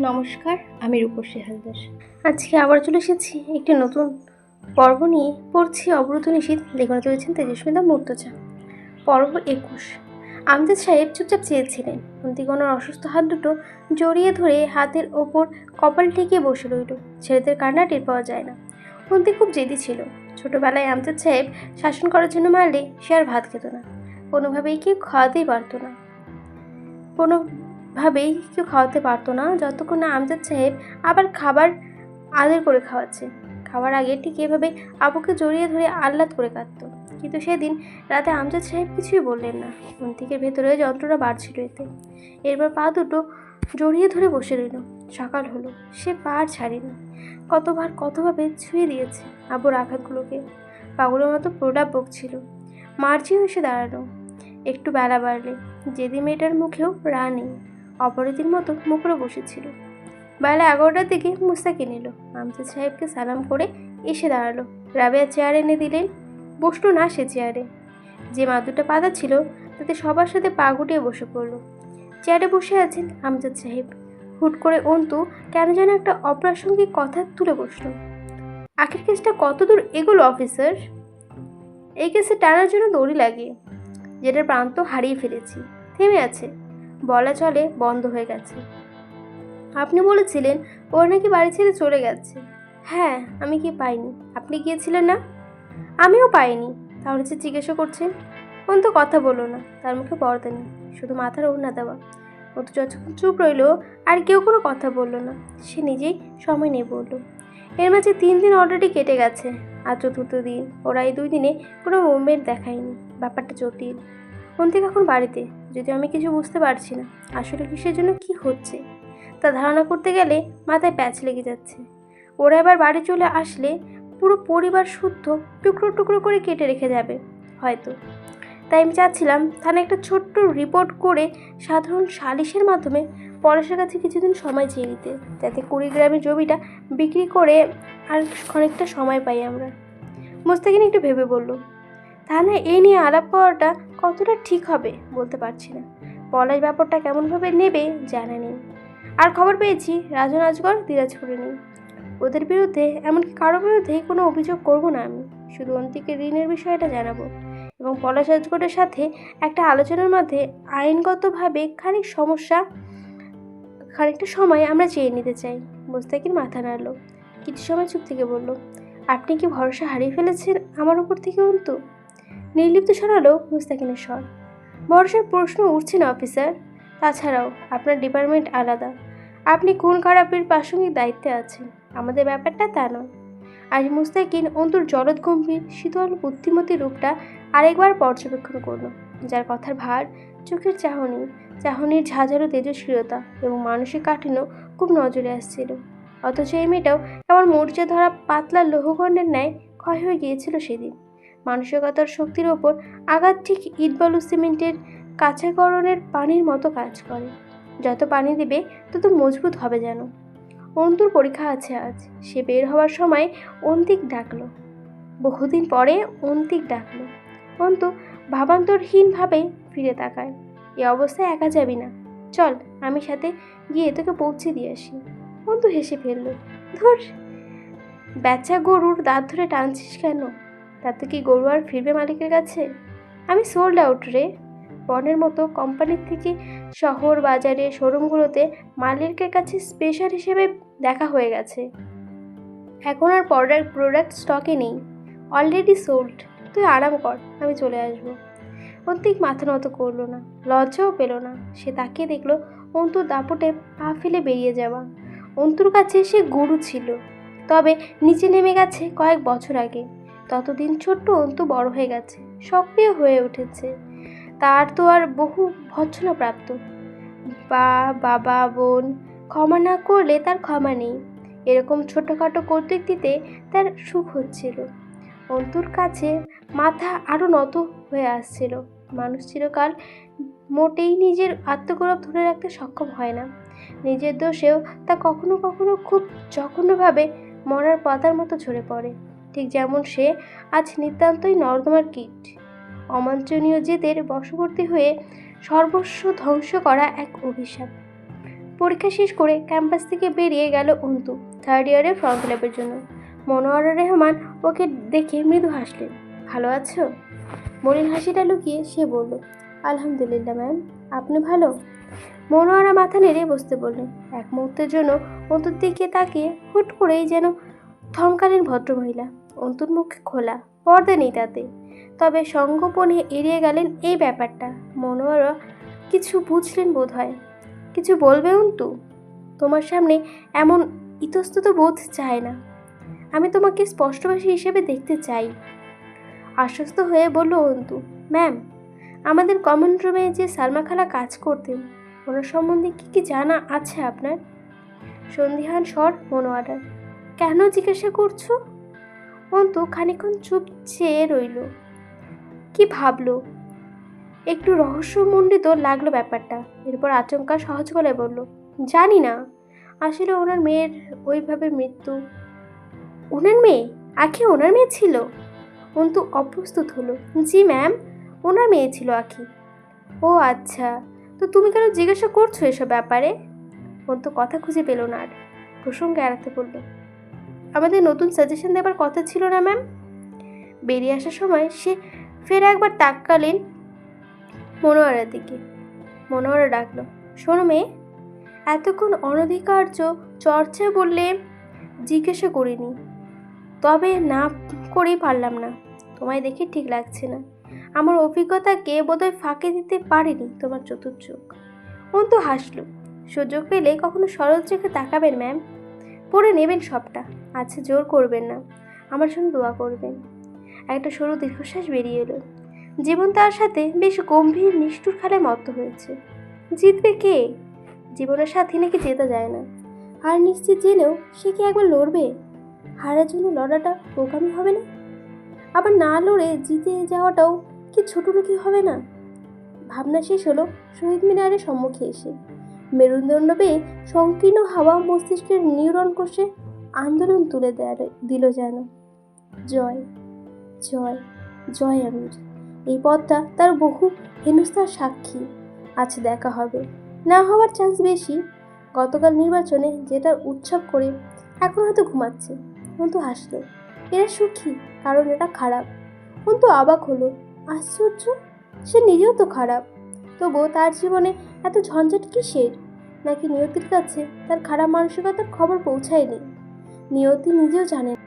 নমস্কার, আমি রূপসী হালদার। আজকে আবার চলে এসেছি একটি নতুন পর্ব নিয়ে। পড়ছি অবরোধ নিষিদ্ধ লেখনা তুলেছেন তেজস্মিতা মূর্তচা পর্ব একুশ। আমজাদ সাহেব চুপচাপ চেয়েছিলেন। অন্তিগণের অসুস্থ হাত দুটো জড়িয়ে ধরে হাতের ওপর কপাল ঠেকিয়ে বসে রইল। ছেলেদের কান্না টের পাওয়া যায় না। অন্তি খুব জেদি ছিল। ছোটোবেলায় আমজাদ সাহেব শাসন করার জন্য মারলে সে আর ভাত খেত না। কোনোভাবেই কেউ খাওয়াতেই পারতো না। কোনো ভাবেই কেউ খাওয়াতে পারতো না। যতক্ষণ না আমজাদ সাহেব আবার খাবার আদর করে খাওয়াচ্ছে। খাওয়ার আগে ঠিক এভাবে আবুকে জড়িয়ে ধরে আহ্লাদ করে কাঁদত। কিন্তু সেদিন রাতে আমজাদ সাহেব কিছুই বললেন না। অন্তিকের ভেতরে যন্ত্রণা বাড়ছিল এতে। এরপর পা দুটো জড়িয়ে ধরে বসে রইল। সকাল হলো, সে পা আর ছাড়েনি। কতবার কতভাবে ছুঁয়ে দিয়েছে আবুর আঘাতগুলোকে। পাগলের মতো প্রলাপ বকছিল। মার্জি এসে দাঁড়াল। একটু বেলা বাড়লে যেদি মেয়েটার মুখেও রা নেই। অপরাধীর মতো মুখরে বসেছিল। বেলা এগারোটার দিকে মুস্তাকিন এলো। আমজাদ সাহেবকে সালাম করে এসে দাঁড়াল। রাবেয়া চেয়ার এনে দিলেন। বসল না সে চেয়ারে। যে মাদুটা পাতা ছিল, তাতে সবার সাথে পা গুটিয়ে বসে পড়ল। চেয়ারে বসে আছেন আমজাদ সাহেব। হুট করে অন্তু কেন যেন একটা অপ্রাসঙ্গিক কথা তুলে বসল। আখের কেসটা কতদূর এগোলো, অফিসার? এই কেসে টানার জন্য দড়ি লাগে যেটার প্রান্ত হারিয়ে ফেলেছি। থেমে আছে। বলা চলে বন্ধ হয়ে গেছে। আপনি বলেছিলেন, ওর নাকি বাড়ি ছেড়ে চলে গেছে। হ্যাঁ আমি কি পাইনি। আপনি গিয়েছিলেন না? আমিও পাইনি। তাহলে যে জিজ্ঞাসা করছেন কোন তো কথা বলল না। তার মুখে পর্দা নেই, শুধু মাথার ওড়না দেওয়া। ও তো যতক্ষণ চুপ রইল, আর কেউ কোনো কথা বলল না। সে নিজেই সময় নিয়ে বলল, এর মাঝে তিন দিন অলরেডি কেটে গেছে। আর চতুর্থ দিন। ওরা এই দুই দিনে কোনো মুভমেন্ট দেখায়নি। ব্যাপারটা জটিল। অন্তিক এখন বাড়িতে, যদিও আমি কিছু বুঝতে পারছি না। আসলে কিসের জন্য কি হচ্ছে? তা ধারণা করতে গেলে মাথায় প্যাচ লেগে যাচ্ছে। ওরা এবার বাড়ি চলে আসলে পুরো পরিবার শুদ্ধ টুকরো টুকরো করে কেটে রেখে যাবে, হয়তো। তাই আমি চাচ্ছিলাম থানা একটা ছোট্ট রিপোর্ট করে সাধারণ সালিশের মাধ্যমে পলাশের কাছে কিছুদিন সময় চেয়ে নিতে, যাতে কুড়িগ্রামের জমিটা বিক্রি করে আর খানিকটা সময় পাই আমরা। মোস্তাকিন একটু ভেবে বলল থানায় এই নিয়ে আলাপ করাটা কতটা ঠিক হবে বলতে পারছি না। পলাশ ব্যাপারটা কেমনভাবে নেবে জানা আর খবর পেয়েছি, রাজন আজগর দিনাজপুরে নেই। ওদের বিরুদ্ধে, এমনকি কারও বিরুদ্ধেই কোনো অভিযোগ করব না আমি। শুধু অন্তিকে ঋণের বিষয়টা জানাব। এবং পলাশ আজগরের সাথে একটা আলোচনার মধ্যে আইনগতভাবে খানিক সমস্যা, খানিকটা সময় আমরা চেয়ে নিতে চাই, মোস্তাকির মাথা নাড়লো। কিছু সময় চুপ থেকে বলল, আপনি কি ভরসা হারিয়ে ফেলেছেন আমার উপর থেকে অন্তু? নির্লিপ্ত শোনালো মুস্তাকিনের স্বর। ভরসার প্রশ্ন উঠছে না, অফিসার। তাছাড়াও আপনার ডিপার্টমেন্ট আলাদা। আপনি কোন খারাপের প্রাসঙ্গিক দায়িত্বে আছেন? আমাদের ব্যাপারটা তা নয়। আজ মুস্তাকিন অন্তর জলদ গম্ভীর, শীতল বুদ্ধিমতী রূপটা আরেকবার পর্যবেক্ষণ করল, যার কথার ভার চোখের চাহনি, চাহনির ঝাঁঝালো তেজস্ক্রিয়তা এবং মানসিক কাঠিন্য খুব নজরে আসছিল। অথচ এই মেয়েটাও কেমন মরিচে ধরা পাতলা লৌহখণ্ডের ন্যায় ক্ষয় হয়ে গিয়েছিল সেদিন। মানসিকতার শক্তির ওপর আঘাত ঠিক ইটবালু সিমেন্টের কাছাকরণের পানির মতো কাজ করে। যত পানি দেবে, তত মজবুত হবে যেন। অন্তুর পরীক্ষা আছে আজ। সে বের হওয়ার সময় অন্তিক ডাকলো। বহুদিন পরে অন্তিক ডাকলো। অন্তু ভাবান্তরহীনভাবে ফিরে তাকায়। এ অবস্থায় একা যাবি না। চল, আমি সাথে গিয়ে তোকে পৌঁছে দিয়ে আসি। অন্তু হেসে ফেলল, ধর, বেচা গরুর দাঁত ধরে টানছিস কেন? তাতে কি গরু আর ফিরবে মালিকের কাছে? আমি সোল্ড আউট রে। বনের মতো কোম্পানির থেকে শহর, বাজারে শোরুমগুলোতে মালিকের কাছে স্পেশাল হিসেবে দেখা হয়ে গেছে। এখন আর প্রোডাক্ট প্রোডাক্ট স্টকে নেই। অলরেডি সোল্ড তুই আরাম কর, আমি চলে আসব। অন্তিক মাথা নত করল না, লজ্জাও পেল না। সে তাকিয়ে দেখল অন্তুর দাপটে পা ফেলে বেরিয়ে যাওয়া। অন্তুর কাছে সে গরু ছিল। তবে নিচে নেমে গেছে কয়েক বছর আগে। ততদিন ছোট্ট অন্তু বড় হয়ে গেছে, সক্রিয় হয়ে উঠেছে। তার তো আর বহু ভৎসনা প্রাপ্ত বা, বাবা, বোন ক্ষমা না করলে তার ক্ষমা নেই। এরকম ছোটোখাটো কৌতুক দিতে তার সুখ হচ্ছিল। অন্তুর কাছে মাথা আরও নত হয়ে আসছিল। মানুষ চিরকাল মোটেই নিজের আত্মগৌরব ধরে রাখতে সক্ষম হয় না। নিজের দোষেও তা কখনো কখনো খুব জঘন্যভাবে মরার পাতার মতো ঝরে পড়ে। ঠিক যেমন সে আজ নিতান্তই নর্দমার কীট। অমাঞ্চনীয় জেদের বশবর্তী হয়ে সর্বস্ব ধ্বংস করা এক অভিশাপ। পরীক্ষা শেষ করে ক্যাম্পাস থেকে বেরিয়ে গেল অন্তু থার্ড ইয়ারের ফর্ম ফিল আপের জন্য। মনোয়ারা রহমান ওকে দেখে মৃদু হাসলেন, ভালো আছো? মলিন হাসিটা লুকিয়ে সে বলল, আলহামদুলিল্লাহ ম্যাম আপনি ভালো? মনোয়ারা মাথা নেড়ে বসতে বললেন, এক মুহূর্তের জন্য অন্তুর দিকে তাকিয়ে হুট করেই যেন থমকালীন ভদ্রমহিলা। অন্তুর মুখে খোলা, পর্দা নেই তাতে। তবে সঙ্গোপনে এড়িয়ে গেলেন এই ব্যাপারটা। মনোয়ারা কিছু বুঝলেন বোধ হয় কিছু বলবে অন্তু? তোমার সামনে এমন ইতস্তত বোধ চায় না। আমি তোমাকে স্পষ্টভাষী হিসেবে দেখতে চাই। আশ্বস্ত হয়ে বলল অন্তু, ম্যাম, আমাদের কমন রুমে যে সালমা খালা কাজ করতেন, ওনার সম্বন্ধে কী কী জানা আছে আপনার? সন্ধিহান স্বর মনোয়ারার, কেন জিজ্ঞাসা করছ? অন্তু খানিক্ষণ চুপ চেয়ে রইল। কি ভাবলো? একটু রহস্যমণ্ডিত লাগল ব্যাপারটা। এরপর আচমকা সহজ গলায় বলল, জানি না। আসলে ওনার মেয়ের ওইভাবে মৃত্যু ওনার মেয়ে? আখি ওনার মেয়ে ছিল? অন্তু অপ্রস্তুত হলো। জি, ম্যাম, ওনার মেয়ে ছিল আখি। ও আচ্ছা। তো তুমি কেন জিজ্ঞাসা করছ এসব ব্যাপারে? অন্তু কথা খুঁজে পেল না আর প্রসঙ্গে এড়াতে বলল আমাদের নতুন সাজেশন দেবার কথা ছিল না ম্যাম বেরিয়ে আসার সময় সে ফের একবার তাক্কালেন মনোয়ারার দিকে। মনোয়ারা ডাকলো, শোনো মেয়ে, এতক্ষণ অনধিকার্য চর্চা বললে জিজ্ঞাসা করিনি। তবে না করেই পারলাম না। তোমায় দেখে ঠিক লাগছে না। আমার অভিজ্ঞতাকে বোধহয় ফাঁকে দিতে পারিনি তোমার চতুর্চোখ অন্তু হাসলো, সুযোগ পেলে কখনো সরল চোখে তাকাবেন ম্যাম পড়ে নেবেন সবটা। আচ্ছা জোর করবেন না। আমার সঙ্গে দোয়া করবেন। একটা সরু দীর্ঘশ্বাস বেরিয়ে এলো। জীবন তার সাথে বেশ গম্ভীর, নিষ্ঠুর খেলায় মত্ত হয়েছে। জিতবে কে? জীবনের সাথে নাকি জেতা যায় না? আর নিশ্চিত জেনেও সে কি একবার লড়বে? হারার জন্য লড়াটা বোকামি হবে না? আবার না লড়ে জিতে যাওয়াটাও কি ছোট লোকই হবে না? ভাবনা শেষ হলো শহীদ মিনারের সম্মুখে এসে। মেরুদণ্ড পেয়ে সংকীর্ণ হাওয়া মস্তিষ্কের নিউরন কোষে আন্দোলন তুলে দেয় দিল যেন। জয় জয় জয় আমির। এই পথটা তার বহু হেনস্থার সাক্ষী। আছে দেখা হবে। না হওয়ার চান্স বেশি। গতকাল নির্বাচনে যেটার উৎসব করে এখন হয়তো ঘুমাচ্ছে। কিন্তু হাসলো। এরা সুখী, কারণ এটা খারাপ। কিন্তু অবাক হলো। আশ্চর্য? সে নিজেও তো খারাপ। তবুও তার জীবনে এত ঝঞ্ঝাট কিসের? নাকি নিয়তির কাছে তার খারাপ মানসিকতার খবর পৌঁছায়নি। নিয়তি নিজেও জানে না।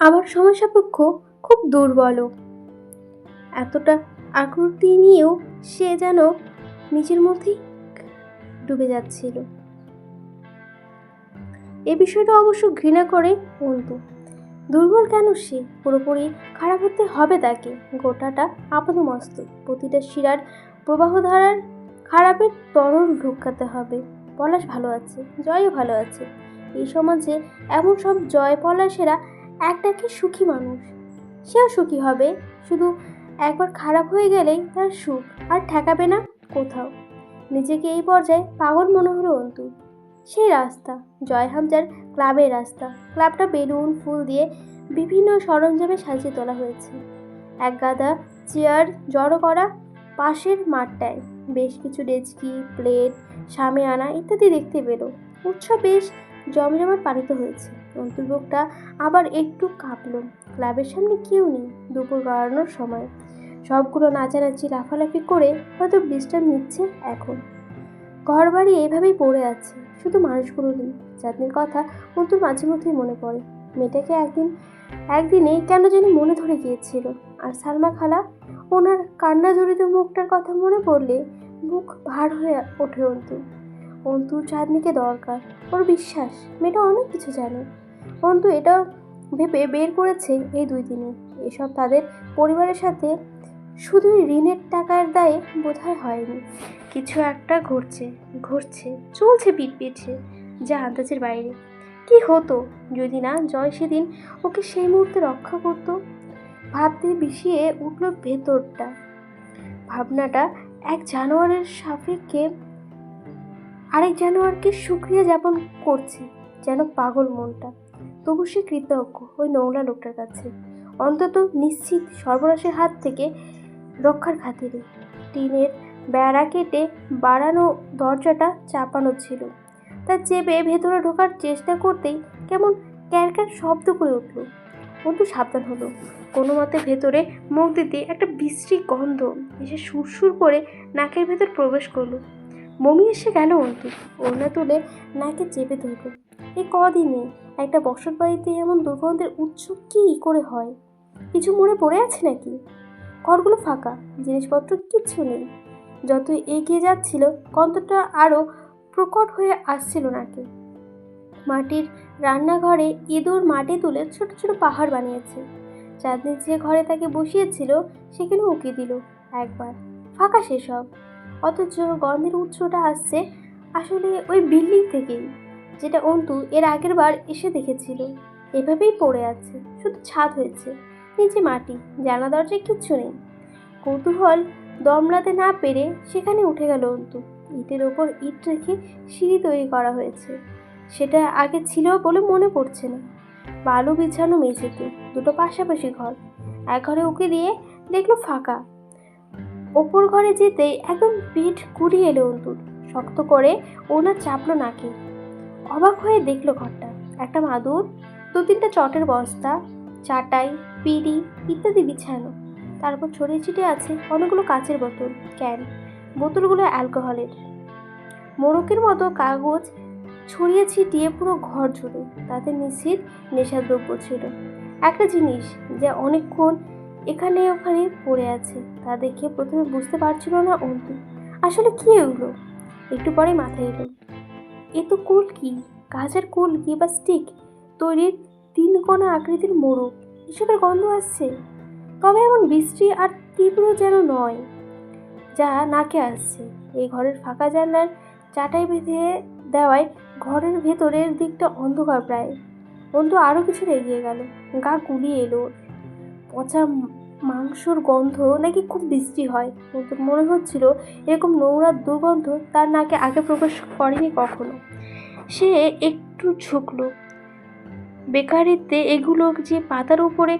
আবার সময় সাপেক্ষ খুব দুর্বল। এতটা আকৃতি নিয়েও সে যেন নিজের মধ্যেই ডুবে যাচ্ছিল। এ বিষয়টা অবশ্য ঘৃণা করে অন্তু দুর্বল কেন সে? পুরোপুরি খারাপ হতে হবে তাকে। গোটাটা আপাদমস্ত প্রতিটা শিরার প্রবাহধারার খারাপের তরল ঢুকাতে হবে। পলাশ ভালো আছে, জয়ও ভালো আছে। এই সমাজে এমন সব জয় পলাশেরা একটাকে সুখী মানুষ। সেও সুখী হবে। শুধু একবার খারাপ হয়ে গেলেই তার সুখ আর ঠেকাবে না কোথাও। নিজেকে এই পর্যায়ে পাগল মনে হলো অন্তু। সেই রাস্তা। জয় হামজার ক্লাবের রাস্তা। ক্লাবটা বেলুন, ফুল দিয়ে বিভিন্ন সরঞ্জামে সাজিয়ে তোলা হয়েছে। এক গাদা চেয়ার জড়ো করা পাশের মাঠটায়। বেশ কিছু ডেচকি, প্লেট সামে আনা ইত্যাদি দেখতে পেল। উৎসব বেশ জমজমাট পালিত হয়েছে। অন্তর্ভুকটা আবার একটু কাঁপলো। ক্লাবের সামনে কেউ নেই। দুপুর গড়ানোর সময়। সবগুলো নাচানাচি, লাফালাফি করে হয়তো বিশ্রাম নিচ্ছে এখন। ঘর বাড়ি এইভাবেই পড়ে আছে। শুধু মানুষগুলো নেই চাঁদনির কথা অন্তুর মাঝে মধ্যেই মনে পড়ে। মেয়েটাকে একদিন, একদিনে কেন জানি মনে ধরে গিয়েছিল। আর সালমা খালা, ওনার কান্না জড়িত মুখটার কথা মনে পড়লে মুখ ভার হয়ে ওঠে অন্তু। অন্তুর চাঁদনিকে দরকার, ওর বিশ্বাস, মেয়েটা অনেক কিছু জানে। অন্তু এটা ভেবে বের করেছে এই দুই দিনে। এসব তাদের পরিবারের সাথে শুধুই ঋণের টাকার দায়ে বোধহয় হয়নি। কিছু একটা ঘটছে ঘটছে, চলছে পিঠ পিছে যা আন্দাজের বাইরে। কি হতো যদি না জয় সেদিন ওকে সেই মুহূর্তে রক্ষা করতো? ভাবতে বিষিয়ে উঠল ভেতরটা। ভাবনাটা এক জানোয়ারের সাপেক্ষে আরেক জানোয়ারকে সুক্রিয়া যাপন করছে, যেন পাগল মনটা। তবু সে কৃতজ্ঞ ওই নোংরা লোকটার কাছে। অন্তত নিশ্চিত সর্বনাশের হাত থেকে রক্ষার খাতিরে। টিনের বেড়া কেটে বাড়ানো দরজাটা চাপানো ছিল। তা চেপে ভেতরে ঢোকার চেষ্টা করতেই কেমন ক্যারক্যার শব্দ করে উঠল। অন্তু সাবধান হলো। কোনো মতে ভেতরে মুখ দিতে একটা বিশ্রী গন্ধ এসে সুরসুর করে নাকের ভেতর প্রবেশ করল। বমি এসে গেল অন্তু ওড়না তুলে নাকে চেপে ধরল। এ কদিনে? একটা বসত বাড়িতে এমন দুর্গন্ধের উৎস কী করে হয়? কিছু মনে পড়ে আছে নাকি? ঘরগুলো ফাঁকা, জিনিসপত্র কিচ্ছু নেই। যত এগিয়ে যাচ্ছিল গন্ধটা আরও প্রকট হয়ে আসছিল নাকি। মাটির রান্নাঘরে ইঁদুর মাটি তুলে ছোট ছোট পাহাড় বানিয়েছে। চাঁদনি যে ঘরে তাকে বসিয়েছিল সেখানে উঁকি দিল একবার? ফাঁকা সেসব। অথচ গন্ধের উৎসটা আসছে আসলে ওই বিল্ডিং থেকেই, যেটা অন্তু এর আগের বার এসে দেখেছিল। এভাবেই পড়ে আছে, শুধু ছাদ হয়েছে। নিচে মাটি জানা দরজায় কিচ্ছু নেই। কৌতূহল দমলাতে না পেরে সেখানে উঠে গেল অন্তু। ইটের ওপর ইট রেখে সিঁড়ি তৈরি করা হয়েছে। সেটা আগে ছিল বলে মনে পড়ছে না। বালু বিছানো মেঝেতে, দুটো পাশাপাশি ঘর। এক ঘরে উকি দিয়ে দেখল ফাঁকা। ওপর ঘরে যেতে একদম পিঠ কুড়িয়ে এলো অন্তুর। শক্ত করে ওনার চাপলো নাকি। অবাক হয়ে দেখল ঘরটা। একটা মাদুর দু তিনটা চটের বস্তা চাটাই পিড়ি ইত্যাদি বিছানো। তারপর ছড়িয়ে ছিটিয়ে আছে অনেকগুলো কাচের বোতল, ক্যান। বোতলগুলো অ্যালকোহলের। মোরকের মতো কাগজ ছড়িয়ে ছিটিয়ে পুরো ঘর জুড়ে। তাতে নিশ্চিত নেশাদ্রব্য ছিল। একটা জিনিস যা অনেকক্ষণ এখানে ওখানে পড়ে আছে, তা দেখে প্রথমে বুঝতে পারছিল না অন্তু। আসলে কি এগুলো? একটু পরে মাথায় এলো। এ তো কুল কি? গাছের কুল কি বা স্টিক তৈরির তিন কোনা আকৃতির মোড়ক। এসবের গন্ধ আসছে। তবে এমন বৃষ্টি আর তীব্র যেন নয়, যা নাকে আসছে। এই ঘরের ফাঁকা জানলার চাটাই বেঁধে দেওয়ায় ঘরের ভেতরের দিকটা অন্ধকার প্রায়। অন্তু আরও কিছু এগিয়ে গেল। গা গুলিয়ে এলো পচা মাংসর গন্ধ নাকি খুব বৃষ্টি হয়। কিন্তু মনে হচ্ছিল এরকম নোংরা দুর্গন্ধ তার নাকে আগে প্রবেশ করেনি কখনো। সে একটু ঝুঁকলো। বেকারিতে এগুলো যে পাতার উপরে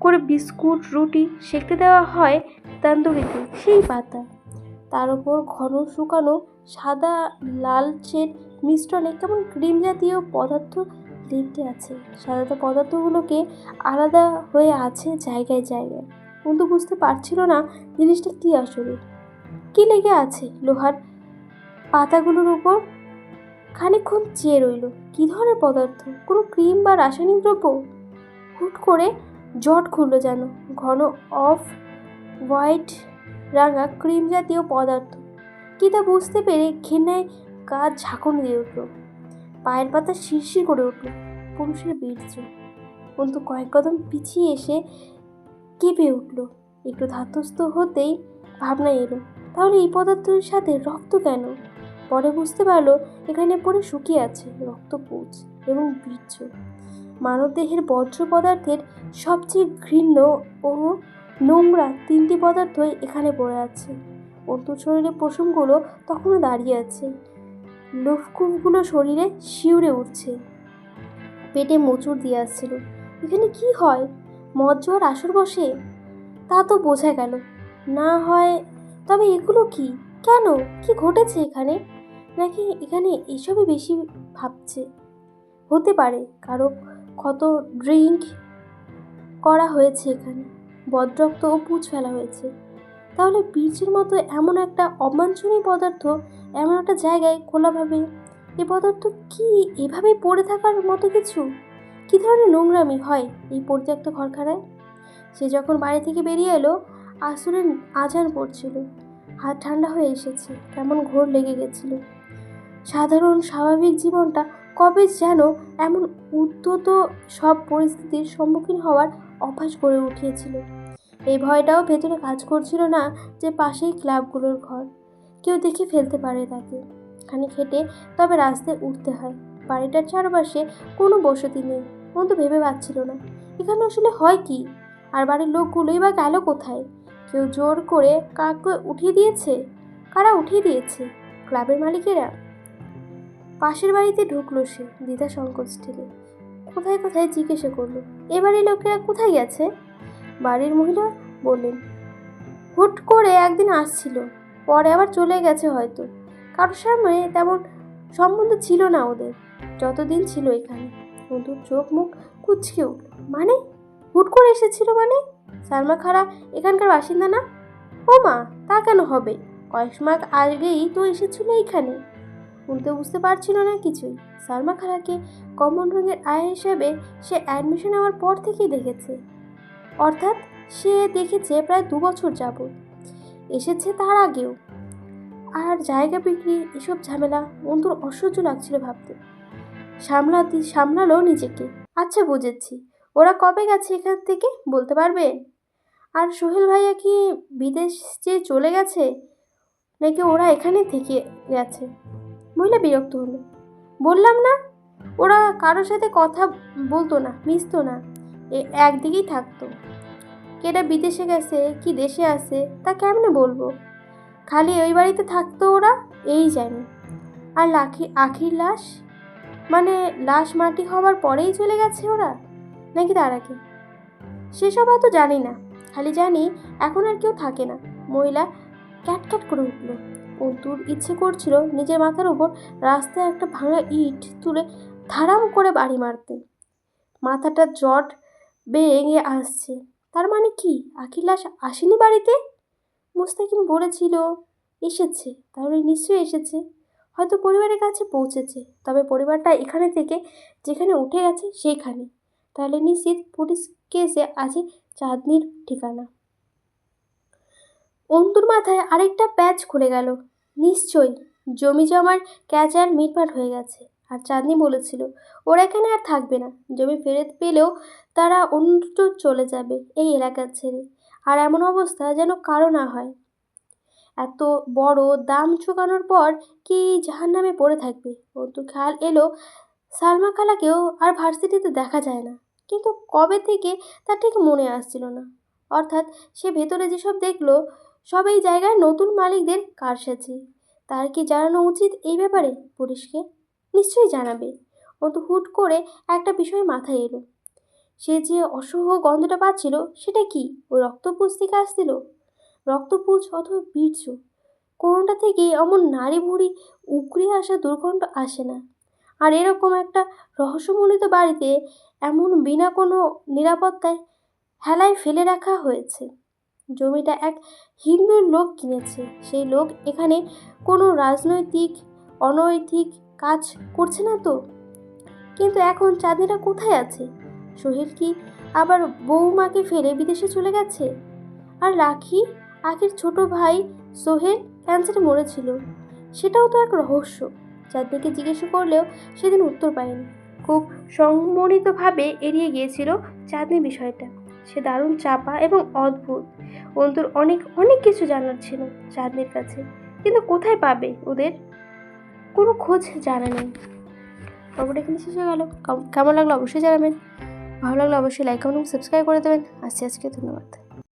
করে বিস্কুট, রুটি সেঁকতে দেওয়া হয় তান্দুরিতে, সেই পাতা। তার উপর ঘন শুকানো সাদা লালচের মিশ্রণে কেমন ক্রিম জাতীয় পদার্থ লেপটে আছে। সাদা পদার্থগুলোকে আলাদা হয়ে আছে জায়গায় জায়গায়। কিন্তু বুঝতে পারছিল না জিনিসটা কী আসলে। কী লেগে আছে লোহার পাতাগুলোর উপর? খানিকক্ষণ চেয়ে রইল। কী ধরনের পদার্থ? কোনো ক্রিম বা রাসায়নিক দ্রব্য? হুট করে জট খুলল যেন। ঘন অফ হোয়াইট রাঙা ক্রিম জাতীয় পদার্থ। কী তা বুঝতে পেরে ঘেন্নায় গা ঝাঁকুন দিয়ে উঠল। পায়ের পাতা শিরশির করে উঠল। পুরুষের বীর্য। কিন্তু কয়েক কদম পিছিয়ে এসে কেঁপে উঠল। একটু ধাতস্থ হতেই ভাবনা এলো, তাহলে এই পদার্থের সাথে রক্ত কেন? পরে বুঝতে পারল এখানে পড়ে শুকিয়ে আছে রক্তপুঞ্জ এবং বীর্য। মানবদেহের বর্জ্য পদার্থের সবচেয়ে ঘৃণ্য ও নোংরা তিনটি পদার্থই এখানে পড়ে আছে। অন্তু শরীরে পশমগুলো তখনও দাঁড়িয়ে আছে। লোফকুপগুলো শরীরে শিউরে উঠছে। পেটে মোচড় দিয়ে আসছিল। এখানে কি হয়? মদ জোয়ার আসর বসে? তা তো বোঝা গেল। না হয়, তবে এগুলো কি? কেন? কি ঘটেছে এখানে? নাকি এখানে এসবই বেশি ভাবছে? হতে পারে, কারও কত ড্রিঙ্ক করা হয়েছে এখানে বদ্রক্ত ও পুঁজ ফেলা হয়েছে। তাহলে বীর্যের মতো এমন একটা অবাঞ্ছনীয় পদার্থ এমন একটা জায়গায় খোলাভাবে এ পদার্থ কি এভাবে পড়ে থাকার মতো কিছু? কী ধরনের নোংরামি হয় এই পরিত্যক্ত ঘরখানায়? সে যখন বাড়ি থেকে বেরিয়ে এলো, আসরের আজান পড়ছিল। হাত ঠান্ডা হয়ে এসেছে, কেমন ঘোর লেগে গেছিল। সাধারণ স্বাভাবিক জীবনটা কবে যেন এমন উদ্ধত সব পরিস্থিতির সম্মুখীন হওয়ার অভ্যাস গড়ে উঠিয়েছিল। এই ভয়টাও ভেতরে কাজ করছিল না যে পাশেই ক্লাবগুলোর ঘর। কেউ দেখে ফেলতে পারে তাকে। খানিক হেঁটে তবে রাস্তায় উঠতে হয়। বাড়িটার চারপাশে কোনো বসতি নেই। তো ভেবে পাচ্ছিল না। এখানে আসলে হয় কি? আর বাড়ির লোকগুলোই বা গেল কোথায়? কেউ জোর করে কাকে উঠিয়ে দিয়েছে? কারা উঠিয়ে দিয়েছে? ক্লাবের মালিকেরা? পাশের বাড়িতে ঢুকলো সে দ্বিধা সংকোচ ঠেলে। কোথায় কোথায় জিজ্ঞেসে করল? এবারে লোকেরা কোথায় গেছে বাড়ির মহিলা বললেন, হুট করে একদিন আসছিল, পরে আবার চলে গেছে হয়তো। কারোর সামনে তেমন সম্বন্ধ ছিল না ওদের, যতদিন ছিল এখানে। কিন্তু চোখ মুখ কুচকে উঠল। মানে? হুট করে এসেছিল মানে? সালমা খারা এখানকার বাসিন্দা না? ও মা, তা কেন হবে? কয়েক মাস আগেই তো এসেছিল এইখানে। উনতে বুঝতে পারছিল না কিছুই। সালমা খালাকে কমন রঙের আয় হিসেবে সে অ্যাডমিশন নেওয়ার পর থেকেই দেখেছে। অর্থাৎ সে দেখেছে প্রায় দু বছর যাবত এসেছে তার আগেও। আর জায়গা বিক্রি, এসব ঝামেলা অন্তর অসহ্য লাগছিল ভাবতে। সামলাতে, সামলালো নিজেকে। আচ্ছা বুঝেছি। ওরা কবে গেছে এখান থেকে, বলতে পারবে? আর সোহেল ভাইয়া কি বিদেশ যে চলে গেছে, নাকি ওরা এখানে থেকে গেছে? মহিলা বিরক্ত হলো। বললাম না, ওরা কারোর সাথে কথা বলতো না, মিশতো না, এ একদিকেই থাকতো। কেটা বিদেশে গেছে, কি দেশে আছে, তা কেমনে বলব? খালি ওই বাড়িতে থাকতো ওরা, এই জানি। আর লাখি, আখির লাশ? মানে লাশ মাটি হওয়ার পরেই চলে গেছে ওরা? নাকি তার আগে? সেসব অত জানি না, খালি জানি এখন আর কেউ থাকে না। মহিলা ক্যাটক্যাট করে উঠল। অন্তুর ইচ্ছে করছিল নিজের মাথার উপর রাস্তায় একটা ভাঙা ইট তুলে ধারাম করে বাড়ি মারতে। মাথাটা জট বেরিয়ে আসছে। তার মানে কি? আখিলাস আসেনি বাড়িতে? মুস্তাকিম বলেছিল, এসেছে। তাহলে নিশ্চয়ই এসেছে। হয়তো পরিবারের কাছে পৌঁছেছে। তবে পরিবারটা এখানে থেকে যেখানে উঠে গেছে সেইখানে। তাহলে নিশ্চিত পুলিশ কেসে আছে চাঁদনির ঠিকানা। অন্তুর মাথায় আরেকটা প্যাচ খুলে গেল। নিশ্চয়ই, জমি জমার ক্যাচার মিটমাট হয়ে গেছে। আর চাঁদনি বলেছিল, ওরা এখানে আর থাকবে না। জমি ফেরত পেলেও তারা অন্যত্র চলে যাবে এই এলাকা ছেড়ে। আর এমন অবস্থা যেন কারও না হয়। এত বড় দাম চুকানোর পর কি জাহান নামে পড়ে থাকবে? অন্তু খেয়াল এলো, সালমা খালাকেও আর ভার্সিটিতে দেখা যায় না। কিন্তু কবে থেকে তা ঠিক মনে আসছিল না। অর্থাৎ সে ভেতরে যেসব দেখল সব এই জায়গায় নতুন মালিকদের কারসাজি তার কি জানানো উচিত এই ব্যাপারে? পুলিশকে নিশ্চয়ই জানাবে। অন্তু হুট করে একটা বিষয় মাথায় এলো। সে যে অসহ গন্ধটা পাচ্ছিল, সেটা কি? ওই রক্তপুজ থেকে আসছিল? রক্তপুজ অথবা বীর্য? কোনোটা থেকেই অমন নারী ভুড়ি উগড়ে আসা দুর্গন্ধ আসে না। আর এরকম একটা রহস্যমণ্ডিত বাড়িতে এমন বিনা কোনো নিরাপত্তায় হেলায় ফেলে রাখা হয়েছে। জমিটা এক হিন্দুর লোক কিনেছে। সেই লোক এখানে কোনো রাজনৈতিক, অনৈতিক কাজ করছে না তো? কিন্তু এখন চাঁদনিটা কোথায় আছে? সোহেল কি আবার বৌমাকে ফেলে বিদেশে চলে গেছে? আর রাখি আখির ছোট ভাই সোহেল ক্যান্সারে মরেছিল। সেটাও তো এক রহস্য। চাঁদনিকে জিজ্ঞেস করলেও সেদিন উত্তর পায়নি। খুব সংমোহিতভাবে এড়িয়ে গিয়েছিল চাঁদনি বিষয়টা। সে দারুণ চাপা এবং অদ্ভুত। অন্তুর অনেক অনেক কিছু জানার ছিল চাঁদনির কাছে। কিন্তু কোথায় পাবে ওদের? কোনো খোঁজ জানা নেই। খবরটা এখানে শেষ হয়ে গেল। কেমন লাগল অবশ্যই জানাবেন। ভালো লাগলে অবশ্যই লাইক কমেন্ট এবং সাবস্ক্রাইব করে দেবেন। আসছি আজকে, ধন্যবাদ।